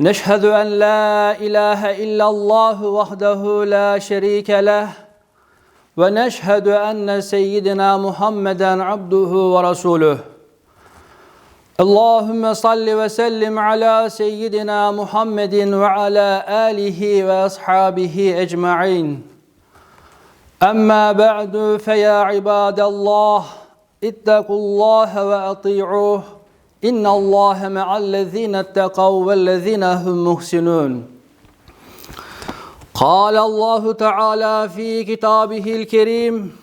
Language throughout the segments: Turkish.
نشهد أن لا إله إلا الله وحده لا شريك له ونشهد أن سيدنا محمدا عبده ورسوله. اللهم صل وسلم على سيدنا محمد وعلى آله وأصحابه أجمعين. أما بعد فيا عباد الله اتقوا الله وأطيعوه. ان الله مع الذين اتقوا والذين هم محسنون قال الله تعالى في كتابه الكريم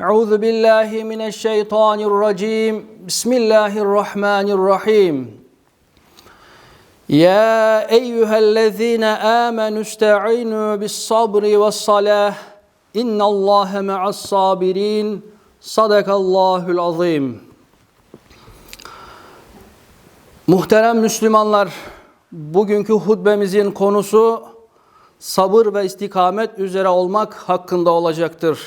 أعوذ بالله من الشيطان الرجيم بسم الله الرحمن الرحيم يا أيها الذين آمنوا استعينوا بالصبر والصلاة إن الله مع الصابرين صدق الله العظيم Muhterem Müslümanlar, bugünkü hutbemizin konusu sabır ve istikamet üzere olmak hakkında olacaktır.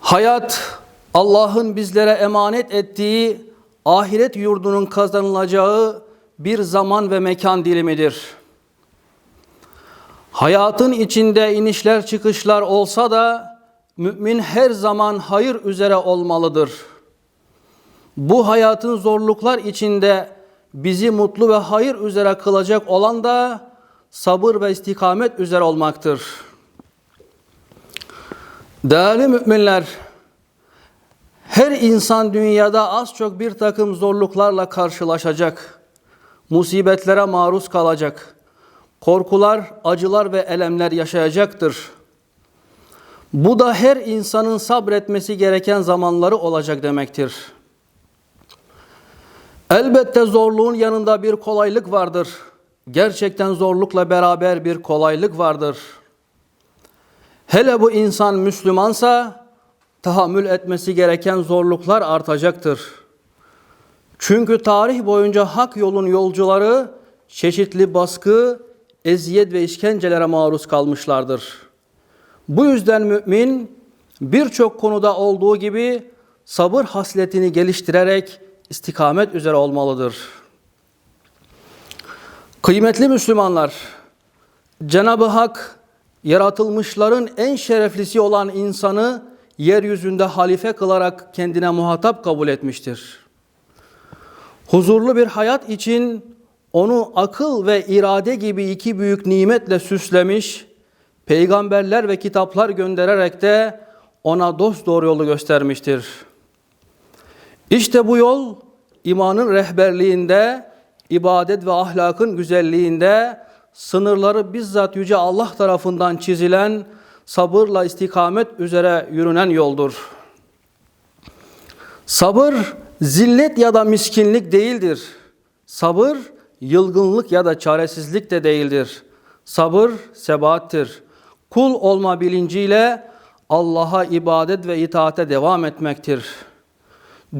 Hayat Allah'ın bizlere emanet ettiği ahiret yurdunun kazanılacağı bir zaman ve mekan dilimidir. Hayatın içinde inişler çıkışlar olsa da mümin her zaman hayır üzere olmalıdır. Bu hayatın zorluklar içinde bizi mutlu ve hayır üzere kılacak olan da sabır ve istikamet üzere olmaktır. Değerli müminler, her insan dünyada az çok bir takım zorluklarla karşılaşacak, musibetlere maruz kalacak, korkular, acılar ve elemler yaşayacaktır. Bu da her insanın sabretmesi gereken zamanları olacak demektir. Elbette zorluğun yanında bir kolaylık vardır. Gerçekten zorlukla beraber bir kolaylık vardır. Hele bu insan Müslümansa tahammül etmesi gereken zorluklar artacaktır. Çünkü tarih boyunca hak yolun yolcuları çeşitli baskı, eziyet ve işkencelere maruz kalmışlardır. Bu yüzden mümin birçok konuda olduğu gibi sabır hasletini geliştirerek istikamet üzere olmalıdır. Kıymetli Müslümanlar, Cenab-ı Hak yaratılmışların en şereflisi olan insanı yeryüzünde halife kılarak kendine muhatap kabul etmiştir. Huzurlu bir hayat için onu akıl ve irade gibi iki büyük nimetle süslemiş, peygamberler ve kitaplar göndererek de ona dost doğru yolu göstermiştir. İşte bu yol imanın rehberliğinde, ibadet ve ahlakın güzelliğinde, sınırları bizzat Yüce Allah tarafından çizilen sabırla istikamet üzere yürünen yoldur. Sabır zillet ya da miskinlik değildir. Sabır yılgınlık ya da çaresizlik de değildir. Sabır sebattir. Kul olma bilinciyle Allah'a ibadet ve itaate devam etmektir.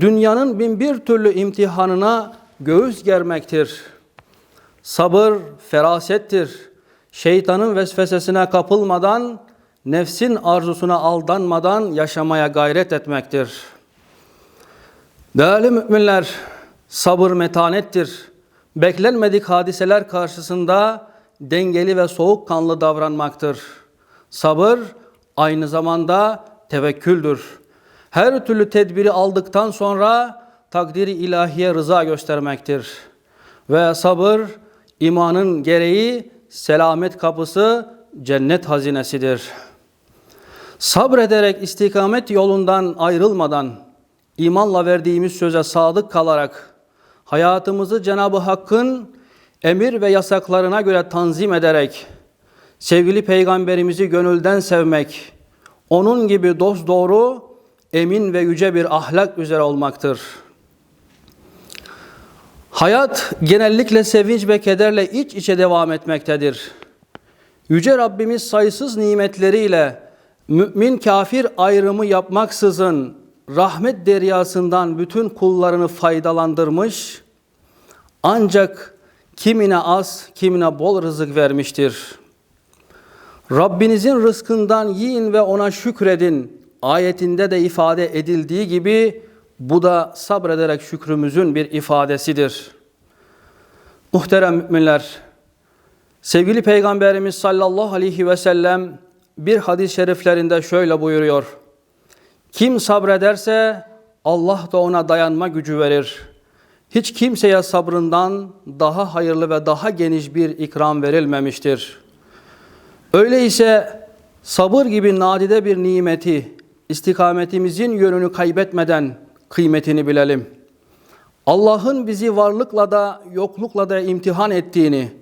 Dünyanın bin bir türlü imtihanına göğüs germektir. Sabır ferasettir. Şeytanın vesvesesine kapılmadan, nefsin arzusuna aldanmadan yaşamaya gayret etmektir. Değerli müminler, sabır metanettir. Beklenmedik hadiseler karşısında dengeli ve soğukkanlı davranmaktır. Sabır aynı zamanda tevekküldür. Her türlü tedbiri aldıktan sonra takdiri ilahiye rıza göstermektir. Ve sabır imanın gereği selamet kapısı cennet hazinesidir. Sabrederek istikamet yolundan ayrılmadan imanla verdiğimiz söze sadık kalarak hayatımızı Cenab-ı Hakk'ın emir ve yasaklarına göre tanzim ederek sevgili peygamberimizi gönülden sevmek, onun gibi dost doğru, emin ve yüce bir ahlak üzere olmaktır. Hayat genellikle sevinç ve kederle iç içe devam etmektedir. Yüce Rabbimiz sayısız nimetleriyle mümin kafir ayrımı yapmaksızın rahmet deryasından bütün kullarını faydalandırmış ancak kimine az kimine bol rızık vermiştir. Rabbinizin rızkından yiyin ve ona şükredin ayetinde de ifade edildiği gibi bu da sabrederek şükrümüzün bir ifadesidir. Muhterem müminler, sevgili Peygamberimiz sallallahu aleyhi ve sellem bir hadis-i şeriflerinde şöyle buyuruyor. Kim sabrederse Allah da ona dayanma gücü verir. Hiç kimseye sabrından daha hayırlı ve daha geniş bir ikram verilmemiştir. Öyleyse sabır gibi nadide bir nimeti istikametimizin yönünü kaybetmeden kıymetini bilelim. Allah'ın bizi varlıkla da yoklukla da imtihan ettiğini,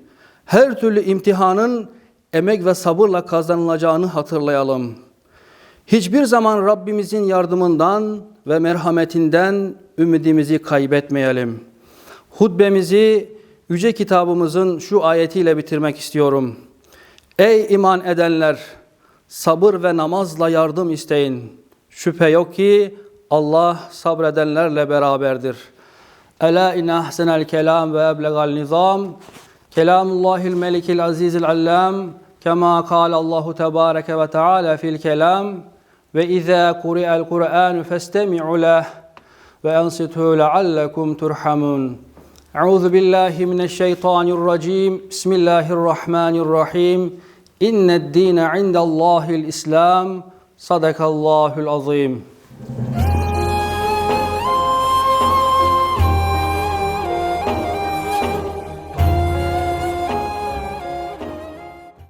her türlü imtihanın emek ve sabırla kazanılacağını hatırlayalım. Hiçbir zaman Rabbimizin yardımından ve merhametinden ümidimizi kaybetmeyelim. Hutbemizi yüce kitabımızın şu ayetiyle bitirmek istiyorum. Ey iman edenler! Sabır ve namazla yardım isteyin. Şüphe yok ki Allah sabredenlerle beraberdir. Ela inne ahsenel kelam ve eblegal nizam. Kelamullahil melikil azizil allam. Kema kâle Allahu tebareke ve teâlâ fil kelam. Ve izâ kuri'el Kur'an festemi'u leh ve ensitû leallekum turhamun. Euzu billahi mineşşeytanirracim. Bismillahirrahmanirrahim. İnned dîne indellâhil İslam. Sadakallahul azim.